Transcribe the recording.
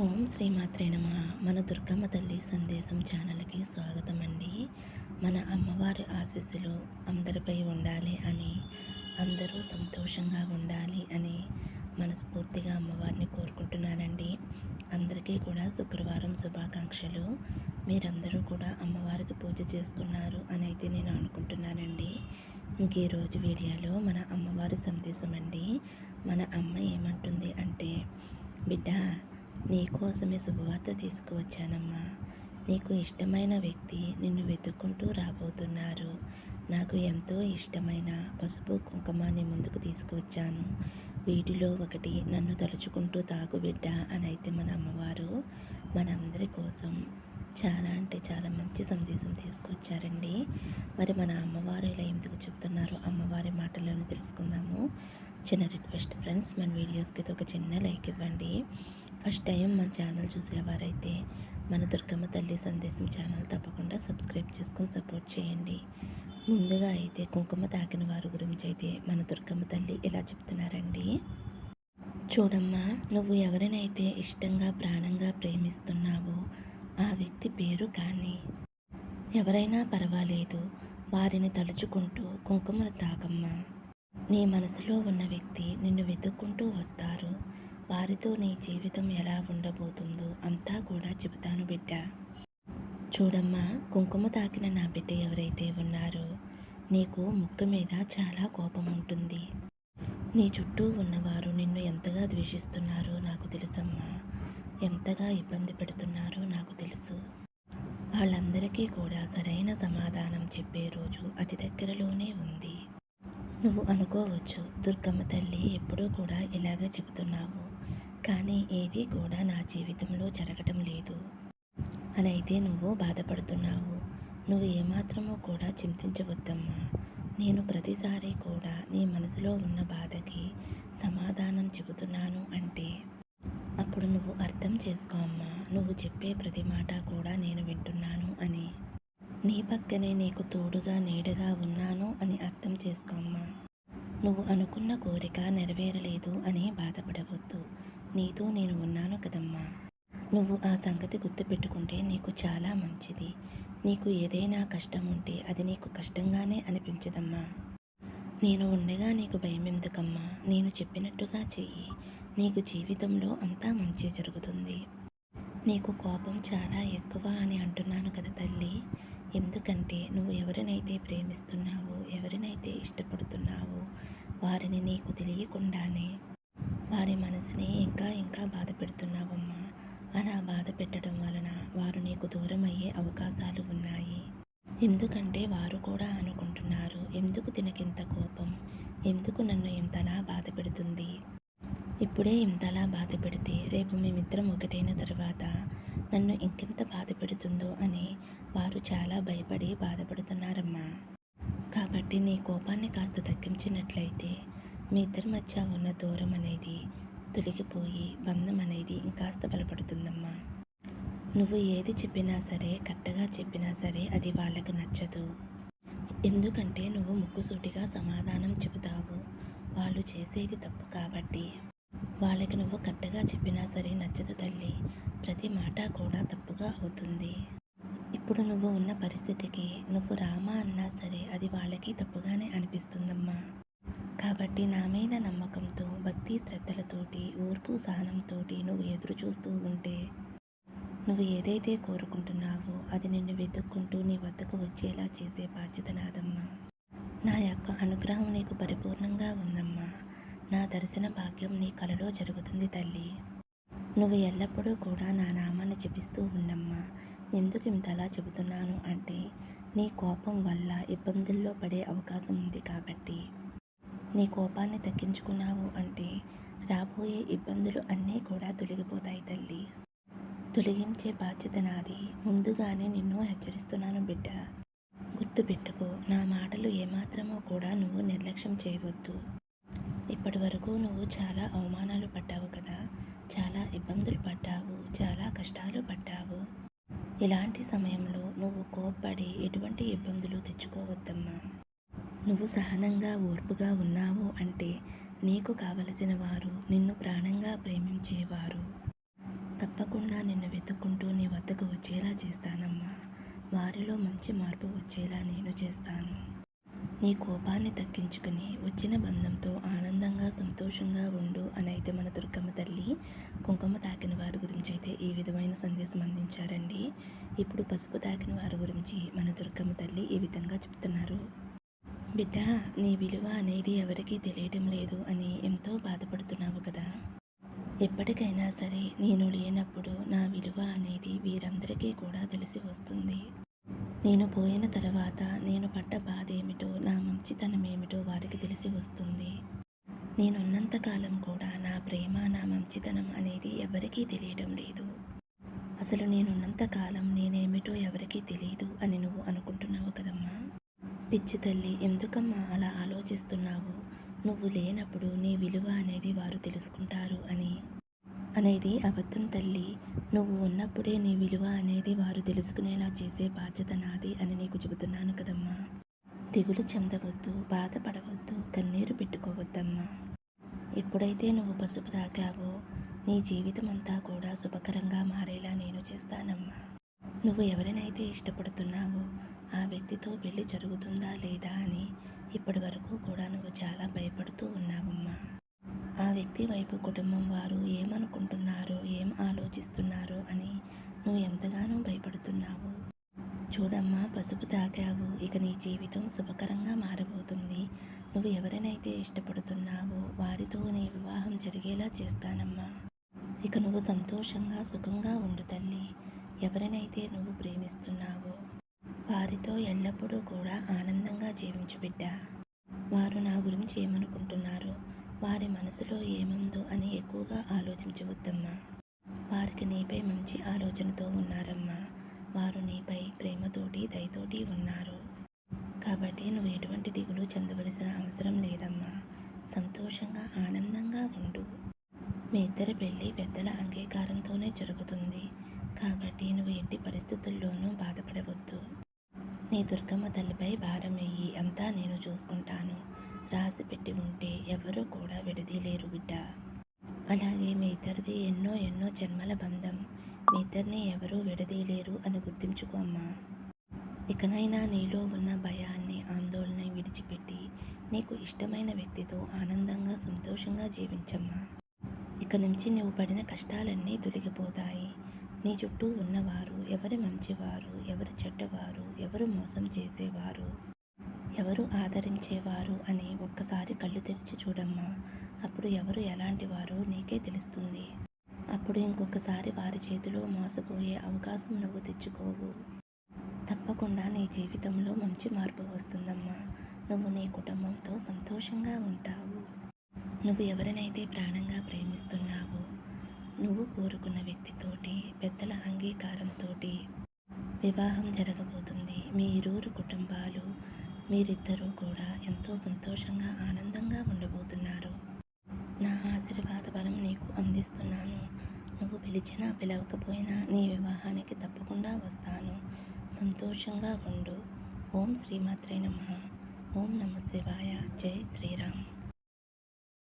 ఓం శ్రీమాత్రే నమ. మన దుర్గమ్మ తల్లి సందేశం ఛానల్కి స్వాగతం అండి మన అమ్మవారి ఆశీస్సులు అందరిపై ఉండాలి అని అందరూ సంతోషంగా ఉండాలి అని మనస్ఫూర్తిగా అమ్మవారిని కోరుకుంటున్నానండి. అందరికీ కూడా శుక్రవారం శుభాకాంక్షలు. మీరందరూ కూడా అమ్మవారికి పూజ చేసుకున్నారు అని అయితే నేను అనుకుంటున్నానండి. ఇంక ఈరోజు వీడియోలో మన అమ్మవారి సందేశం అండి మన అమ్మ ఏమంటుంది అంటే బిడ్డ నీకోసమే శుభవార్త తీసుకువచ్చానమ్మా. నీకు ఇష్టమైన వ్యక్తి నిన్ను వెతుక్కుంటూ రాబోతున్నారు. నాకు ఎంతో ఇష్టమైన పసుపు కుంకుమాన్ని ముందుకు తీసుకువచ్చాను. వీటిలో ఒకటి నన్ను తలుచుకుంటూ తాగుబిడ్డ అని అయితే మన అమ్మవారు మనందరి కోసం చాలా అంటే చాలా మంచి సందేశం తీసుకొచ్చారండి మరి మన అమ్మవారు ఇలా ఎందుకు చెప్తున్నారో అమ్మవారి మాటలను తెలుసుకుందాము. చిన్న రిక్వెస్ట్ ఫ్రెండ్స్ మన వీడియోస్కి ఒక చిన్న లైక్ ఇవ్వండి. ఫస్ట్ టైం మా ఛానల్ చూసేవారైతే మన దుర్గమ్మ తల్లి సందేశం ఛానల్ తప్పకుండా సబ్స్క్రైబ్ చేసుకొని సపోర్ట్ చేయండి. ముందుగా అయితే కుంకుమ తాకిన వారి గురించి అయితే మన దుర్గమ్మ తల్లి ఇలా చెప్తున్నారండి? చూడమ్మా నువ్వు ఎవరినైతే ఇష్టంగా ప్రాణంగా ప్రేమిస్తున్నావో ఆ వ్యక్తి పేరు కానీ. ఎవరైనా పర్వాలేదు వారిని తలుచుకుంటూ కుంకుమను తాకమ్మా. నీ మనసులో ఉన్న వ్యక్తి నిన్ను వెతుక్కుంటూ వస్తారు. వారితో నీ జీవితం ఎలా ఉండబోతుందో అంతా కూడా చెబుతాను బిడ్డ. చూడమ్మా కుంకుమ తాకిన నా బిడ్డ ఎవరైతే ఉన్నారో నీకు ముక్కు మీద చాలా కోపం ఉంటుంది. నీ చుట్టూ ఉన్నవారు నిన్ను ఎంతగా ద్వేషిస్తున్నారో నాకు తెలుసమ్మా. ఎంతగా ఇబ్బంది పెడుతున్నారో నాకు తెలుసు. వాళ్ళందరికీ కూడా సరైన సమాధానం చెప్పే రోజు అతి దగ్గరలోనే ఉంది. నువ్వు అనుకోవచ్చు దుర్గమ్మ తల్లి ఎప్పుడూ కూడా ఇలాగే చెబుతున్నావు. కానీ ఏది కూడా నా జీవితంలో జరగటం లేదు. అని అయితే నువ్వు బాధపడుతున్నావు. నువ్వు ఏమాత్రమూ కూడా చింతించవద్దమ్మా. నేను ప్రతిసారి కూడా నీ మనసులో ఉన్న బాధకి సమాధానం చెబుతున్నాను అంటే. అప్పుడు నువ్వు అర్థం చేసుకో అమ్మా. నువ్వు చెప్పే ప్రతి మాట కూడా నేను వింటున్నాను అని. నీ పక్కనే నీకు తోడుగా నీడగా ఉన్నాను అని అర్థం చేసుకోమ్మా నువ్వు అనుకున్న కోరిక నెరవేరలేదు అని బాధపడవద్దు. నీతో నేను ఉన్నాను కదమ్మా. నువ్వు ఆ సంగతి గుర్తుపెట్టుకుంటే నీకు చాలా మంచిది. నీకు ఏదైనా కష్టం ఉంటే అది నీకు కష్టంగానే అనిపించదమ్మా. నేను ఉండగా నీకు భయం ఎందుకమ్మా? నేను చెప్పినట్టుగా చెయ్యి. నీకు జీవితంలో అంతా మంచి జరుగుతుంది. నీకు కోపం చాలా ఎక్కువ అని అంటున్నాను కదా తల్లి. ఎందుకంటే నువ్వు ఎవరినైతే ప్రేమిస్తున్నావో ఎవరినైతే ఇష్టపడుతున్నావో వారిని నీకు తెలియకుండానే వారి మనసుని ఇంకా ఇంకా బాధ పెడుతున్నావమ్మా అలా బాధ పెట్టడం వలన వారు నీకు దూరం అయ్యే అవకాశాలు ఉన్నాయి. ఎందుకంటే వారు కూడా అనుకుంటున్నారు ఎందుకు తినకింత కోపం? ఎందుకు నన్ను ఇంతలా బాధ పెడుతుంది ఇప్పుడే ఇంతలా బాధ పెడితే రేపు మేమిద్దరం ఒకటైన తర్వాత నన్ను ఇంకెంత బాధ పెడుతుందో అని వారు చాలా భయపడి బాధపడుతున్నారమ్మా. కాబట్టి నీ కోపాన్ని కాస్త తగ్గించినట్లయితే మీ ఇద్దరి మధ్య ఉన్న దూరం అనేది తొలగిపోయి బంధం అనేది ఇంకాస్త బలపడుతుందమ్మా. నువ్వు ఏది చెప్పినా సరే కరెక్ట్గా చెప్పినా సరే అది వాళ్ళకి నచ్చదు. ఎందుకంటే నువ్వు ముక్కుసూటిగా సమాధానం చెబుతావు. వాళ్ళు చేసేది తప్పు కాబట్టి. వాళ్ళకి నువ్వు కరెక్ట్గా చెప్పినా సరే నచ్చదు తల్లి. ప్రతి మాట కూడా తప్పుగా అవుతుంది. ఇప్పుడు నువ్వు ఉన్న పరిస్థితికి నువ్వు రామా అన్నా సరే అది వాళ్ళకి తప్పుగానే అనిపిస్తుందమ్మా. కాబట్టి నా మీద నమ్మకంతో భక్తి శ్రద్ధలతోటి ఓర్పు సహనంతో నువ్వు ఎదురు చూస్తూ ఉంటే నువ్వు ఏదైతే కోరుకుంటున్నావో అది నిన్ను వెతుక్కుంటూ నీ వద్దకు వచ్చేలా చేసే బాధ్యత నాదమ్మా. నా యొక్క అనుగ్రహం నీకు పరిపూర్ణంగా ఉందమ్మా. నా దర్శన భాగ్యం నీ కలలో జరుగుతుంది తల్లి. నువ్వు ఎల్లప్పుడూ కూడా నా నామాన్ని జపిస్తూ ఉండమ్మా. ఎందుకు ఇంతలా చెబుతున్నాను అంటే నీ కోపం వల్ల ఇబ్బందుల్లో పడే అవకాశం ఉంది కాబట్టి. నీ కోపాన్ని తగ్గించుకున్నావు అంటే రాబోయే ఇబ్బందులు అన్నీ కూడా తొలగిపోతాయి తల్లి. తొలగించే బాధ్యత నాది. ముందుగానే నిన్ను హెచ్చరిస్తున్నాను బిడ్డ. గుర్తుపెట్టుకో నా మాటలు ఏమాత్రమో కూడా నువ్వు నిర్లక్ష్యం చేయవద్దు. ఇప్పటి వరకు నువ్వు చాలా అవమానాలు పడ్డావు కదా. చాలా ఇబ్బందులు పడ్డావు చాలా కష్టాలు పడ్డావు. ఇలాంటి సమయంలో నువ్వు కోప్పడి ఎటువంటి ఇబ్బందులు తెచ్చుకోవద్దమ్మా. నువ్వు సహనంగా ఓర్పుగా ఉన్నావు అంటే నీకు కావలసిన వారు నిన్ను ప్రాణంగా ప్రేమించేవారు. తప్పకుండా నిన్ను వెతుక్కుంటూ నీ వద్దకు వచ్చేలా చేస్తానమ్మా. వారిలో మంచి మార్పు వచ్చేలా నేను చేస్తాను. నీ కోపాన్ని తగ్గించుకుని వచ్చిన బంధంతో ఆనందంగా సంతోషంగా ఉండు అని అయితే మన దుర్గమ్మ తల్లి కుంకుమ తాకిన వారి గురించి అయితే ఈ విధమైన సందేశం అందించారండి. ఇప్పుడు పసుపు తాకిన వారి గురించి మన దుర్గమ్మ తల్లి ఈ విధంగా చెప్తున్నారు. బిడ్డ నీ విలువ అనేది ఎవరికీ తెలియడం లేదు అని ఎంతో బాధపడుతున్నావు కదా. ఎప్పటికైనా సరే నేను లేనప్పుడు నా విలువ అనేది వీరందరికీ కూడా తెలిసి వస్తుంది. నేను పోయిన తర్వాత నేను పడ్డ బాధ ఏమిటో నా మంచితనం ఏమిటో వారికి తెలిసి వస్తుంది. నేనున్నంతకాలం కూడా నా ప్రేమ నా మంచితనం అనేది ఎవరికీ తెలియడం లేదు. అసలు నేనున్నంతకాలం నేనేమిటో ఎవరికీ తెలియదు అని నువ్వు అనుకుంటున్నావు కదమ్మా. పిచ్చి తల్లి ఎందుకమ్మా అలా ఆలోచిస్తున్నావు? నువ్వు లేనప్పుడు నీ విలువ అనేది వారు తెలుసుకుంటారు అని. అనేది అబద్ధం తల్లి. నువ్వు ఉన్నప్పుడే నీ విలువ అనేది వారు తెలుసుకునేలా చేసే బాధ్యత నాది అని నీకు చెబుతున్నాను కదమ్మా. దిగులు చెందవద్దు బాధపడవద్దు కన్నీరు పెట్టుకోవద్దమ్మా. ఎప్పుడైతే నువ్వు పసుపు తాకావో నీ జీవితం అంతా కూడా శుభకరంగా మారేలా నేను చేస్తానమ్మా. నువ్వు ఎవరినైతే ఇష్టపడుతున్నావో ఆ వ్యక్తితో పెళ్ళి జరుగుతుందా లేదా అని ఇప్పటి వరకు కూడా నువ్వు చాలా భయపడుతూ ఉన్నావమ్మా. ఆ వ్యక్తి వైపు కుటుంబం వారు ఏమనుకుంటున్నారో ఏం ఆలోచిస్తున్నారో అని నువ్వు ఎంతగానో భయపడుతున్నావు చూడమ్మా పసుపు తాకావు ఇక నీ జీవితం శుభకరంగా మారబోతుంది. నువ్వు ఎవరినైతే ఇష్టపడుతున్నావో వారితో నీ వివాహం జరిగేలా చేస్తానమ్మా. ఇక నువ్వు సంతోషంగా సుఖంగా ఉండు తల్లి. ఎవరినైతే నువ్వు ప్రేమిస్తున్నావో వారితో ఎల్లప్పుడూ కూడా ఆనందంగా జీవించు బిడ్డ. వారు నా గురించి ఏమనుకుంటున్నారు? వారి మనసులో ఏముందో అని ఎక్కువగా ఆలోచించవద్దమ్మా. వారికి నీపై మంచి ఆలోచనతో ఉన్నారమ్మా. వారు నీపై ప్రేమతోటి దయతోటి ఉన్నారు. కాబట్టి నువ్వు ఎటువంటి దిగులు చెందవలసిన అవసరం లేదమ్మా. సంతోషంగా ఆనందంగా ఉండు. మీ ఇద్దరి పెళ్ళి పెద్దల అంగీకారంతోనే జరుగుతుంది. కాబట్టి నువ్వు ఎట్టి పరిస్థితుల్లోనూ బాధపడవద్దు. నీ దుర్గమ్మ తల్లిపై భారం వెయ్యి అంతా నేను చూసుకుంటాను. రాసి పెట్టి ఉంటే ఎవరూ కూడా విడదీలేరు బిడ్డ. అలాగే మీ ఇద్దరిది ఎన్నో ఎన్నో జన్మల బంధం. మీ ఇద్దరిని ఎవరూ విడదీయలేరు అని గుర్తుంచుకో అమ్మా. ఇకనైనా నీలో ఉన్న భయాన్ని ఆందోళన విడిచిపెట్టి నీకు ఇష్టమైన వ్యక్తితో ఆనందంగా సంతోషంగా జీవించమ్మా. ఇక నుంచి నువ్వు పడిన కష్టాలన్నీ తొలగిపోతాయి. నీ చుట్టూ ఉన్నవారు ఎవరు మంచివారు ఎవరు చెడ్డవారు ఎవరు మోసం చేసేవారు ఎవరు ఆదరించేవారు అని ఒక్కసారి కళ్ళు తెరిచి చూడమ్మా. అప్పుడు ఎవరు ఎలాంటి వారో నీకే తెలుస్తుంది. అప్పుడు ఇంకొకసారి వారి చేతిలో మోసపోయే అవకాశం నువ్వు తెచ్చుకోవు. తప్పకుండా నీ జీవితంలో మంచి మార్పు వస్తుందమ్మా. నువ్వు నీ కుటుంబంతో సంతోషంగా ఉంటావు. నువ్వు ఎవరినైతే ప్రాణంగా ప్రేమిస్తున్నావో నువ్వు కోరుకున్న వ్యక్తితోటి పెద్దల అంగీకారంతో వివాహం జరగబోతుంది. మీ ఇరువురు కుటుంబాలు మీరిద్దరూ కూడా ఎంతో సంతోషంగా ఆనందంగా ఉండబోతున్నారు. నా ఆశీర్వాద బలం నీకు అందిస్తున్నాను. నువ్వు పిలిచినా పిలవకపోయినా నీ వివాహానికి తప్పకుండా వస్తాను. సంతోషంగా ఉండు. ఓం శ్రీమాత్రే నమ. ఓం నమ శివాయ. జై శ్రీరామ్.